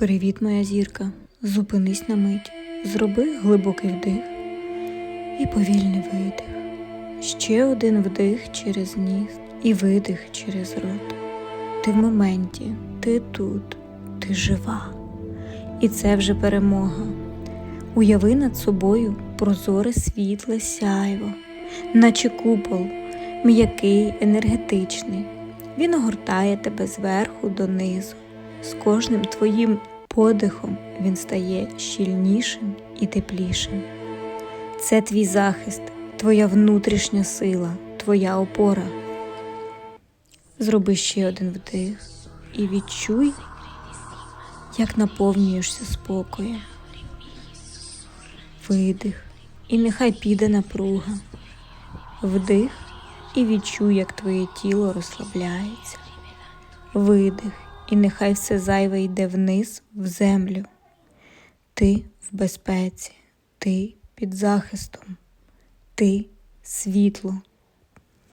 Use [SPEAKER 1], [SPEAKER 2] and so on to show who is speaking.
[SPEAKER 1] Привіт, моя зірка. Зупинись на мить, зроби глибокий вдих і повільний видих. Ще один вдих через ніс і видих через рот. Ти в моменті, ти тут, ти жива. І це вже перемога. Уяви над собою прозоре світле сяйво, наче купол, м'який, енергетичний. Він огортає тебе зверху донизу. З кожним твоїм подихом він стає щільнішим і теплішим. Це твій захист, твоя внутрішня сила, твоя опора. Зроби ще один вдих і відчуй, як наповнюєшся спокоєм. Видих, і нехай піде напруга. Вдих і відчуй, як твоє тіло розслабляється. Видих, і нехай все зайве йде вниз в землю. Ти в безпеці, ти під захистом, ти світло.